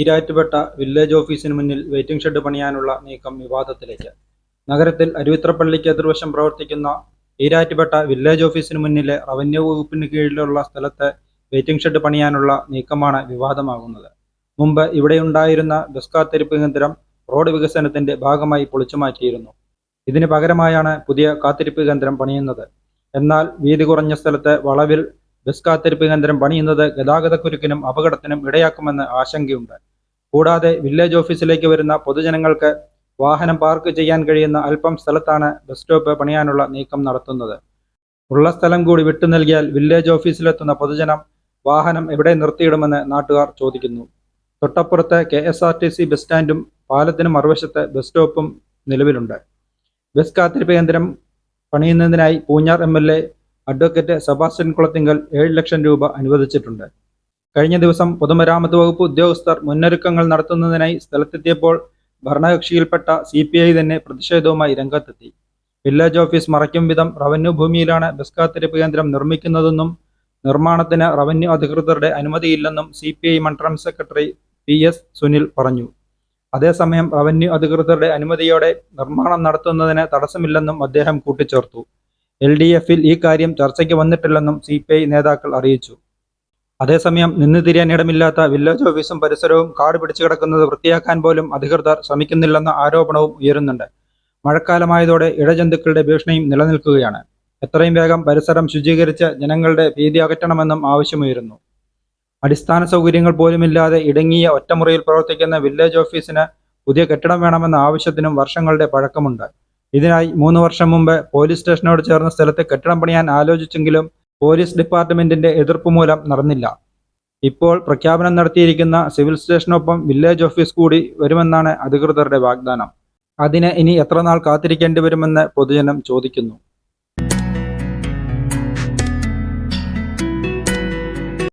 Erattupetta village ഓഫീസിന് മുന്നിൽ waiting shed പണിയാനുള്ള നീക്കം വിവാദത്തിലേക്ക്. നഗരത്തിൽ അരുവിത്രപ്പള്ളിക്ക് എതിർവശം പ്രവർത്തിക്കുന്ന ഈരാറ്റുപേട്ട വില്ലേജ് ഓഫീസിന് മുന്നിലെ റവന്യൂ വകുപ്പിന് കീഴിലുള്ള സ്ഥലത്തെ വെയിറ്റിംഗ് ഷെഡ് പണിയാനുള്ള നീക്കമാണ് വിവാദമാകുന്നത്. മുമ്പ് ഇവിടെയുണ്ടായിരുന്ന ബസ് കാത്തിരിപ്പ് കേന്ദ്രം റോഡ് വികസനത്തിന്റെ ഭാഗമായി പൊളിച്ചുമാറ്റിയിരുന്നു ഇതിന് പകരമായാണ് പുതിയ കാത്തിരിപ്പ് കേന്ദ്രം പണിയുന്നത്. എന്നാൽ വീതി കുറഞ്ഞ സ്ഥലത്തെ വളവിൽ ബസ് കാത്തിരിപ്പ് കേന്ദ്രം പണിയുന്നത് ഗതാഗതക്കുരുക്കിനും അപകടത്തിനും ഇടയാക്കുമെന്ന് ആശങ്കയുണ്ട്. കൂടാതെ വില്ലേജ് ഓഫീസിലേക്ക് വരുന്ന പൊതുജനങ്ങൾക്ക് വാഹനം പാർക്ക് ചെയ്യാൻ കഴിയുന്ന അല്പം സ്ഥലത്താണ് ബസ് സ്റ്റോപ്പ് പണിയാനുള്ള നീക്കം നടത്തുന്നത്. ഉള്ള സ്ഥലം കൂടി വിട്ടു നൽകിയാൽ വില്ലേജ് ഓഫീസിലെത്തുന്ന പൊതുജനം വാഹനം എവിടെ നിർത്തിയിടുമെന്ന് നാട്ടുകാർ ചോദിക്കുന്നു. തൊട്ടപ്പുറത്ത് K S R T C bus സ്റ്റാൻഡും പാലത്തിന് മറുവശത്ത് ബസ് സ്റ്റോപ്പും നിലവിലുണ്ട്. ബസ് കാത്തിരിപ്പ് കേന്ദ്രം പണിയുന്നതിനായി Poonjar M L A advocate Sebastian Kulathinkal ഏഴ് ലക്ഷം രൂപ അനുവദിച്ചിട്ടുണ്ട്. കഴിഞ്ഞ ദിവസം പൊതുമരാമത്ത് വകുപ്പ് ഉദ്യോഗസ്ഥർ മുന്നൊരുക്കങ്ങൾ നടത്തുന്നതിനായി സ്ഥലത്തെത്തിയപ്പോൾ ഭരണകക്ഷിയിൽപ്പെട്ട സി പി ഐ തന്നെ പ്രതിഷേധവുമായി രംഗത്തെത്തി. വില്ലേജ് ഓഫീസ് മറയ്ക്കും വിധം റവന്യൂ ഭൂമിയിലാണ് ബസ് കാത്തിരിപ്പ് കേന്ദ്രം നിർമ്മിക്കുന്നതെന്നും നിർമ്മാണത്തിന് റവന്യൂ അധികൃതരുടെ അനുമതിയില്ലെന്നും സി പി ഐ മണ്ഡലം സെക്രട്ടറി പി എസ് സുനിൽ പറഞ്ഞു. അതേസമയം റവന്യൂ അധികൃതരുടെ അനുമതിയോടെ നിർമ്മാണം നടത്തുന്നതിന് തടസ്സമില്ലെന്നും അദ്ദേഹം കൂട്ടിച്ചേർത്തു. എൽ ഡി എഫിൽ ഈ കാര്യം ചർച്ചയ്ക്ക് വന്നിട്ടില്ലെന്നും സി പി ഐ നേതാക്കൾ അറിയിച്ചു. അതേസമയം നിന്ന് തിരിയാൻ ഇടമില്ലാത്ത വില്ലേജ് ഓഫീസും പരിസരവും കാട് പിടിച്ചു കിടക്കുന്നത് വൃത്തിയാക്കാൻ പോലും അധികൃതർ ശ്രമിക്കുന്നില്ലെന്ന ആരോപണവും ഉയരുന്നുണ്ട്. മഴക്കാലമായതോടെ ഇഴജന്തുക്കളുടെ ഭീഷണിയും നിലനിൽക്കുകയാണ്. എത്രയും വേഗം പരിസരം ശുചീകരിച്ച് ജനങ്ങളുടെ ഭീതി അകറ്റണമെന്നും ആവശ്യമുയരുന്നു. അടിസ്ഥാന സൗകര്യങ്ങൾ പോലുമില്ലാതെ ഇടുങ്ങിയ ഒറ്റമുറിയിൽ പ്രവർത്തിക്കുന്ന വില്ലേജ് ഓഫീസിന് പുതിയ കെട്ടിടം വേണമെന്ന ആവശ്യത്തിനും വർഷങ്ങളുടെ പഴക്കമുണ്ട്. ഇതിനായി മൂന്ന് വർഷം മുമ്പ് പോലീസ് സ്റ്റേഷനോട് ചേർന്ന സ്ഥലത്ത് കെട്ടിടം പണിയാൻ ആലോചിച്ചെങ്കിലും പോലീസ് ഡിപ്പാർട്ട്മെന്റിന്റെ എതിർപ്പ് മൂലം നടന്നില്ല. ഇപ്പോൾ പ്രഖ്യാപനം നടത്തിയിരിക്കുന്ന സിവിൽ സ്റ്റേഷനൊപ്പം വില്ലേജ് ഓഫീസ് കൂടി വരുമെന്നാണ് അധികൃതരുടെ വാഗ്ദാനം. അതിന് ഇനി എത്ര നാൾ കാത്തിരിക്കേണ്ടി വരുമെന്ന് പൊതുജനം ചോദിക്കുന്നു.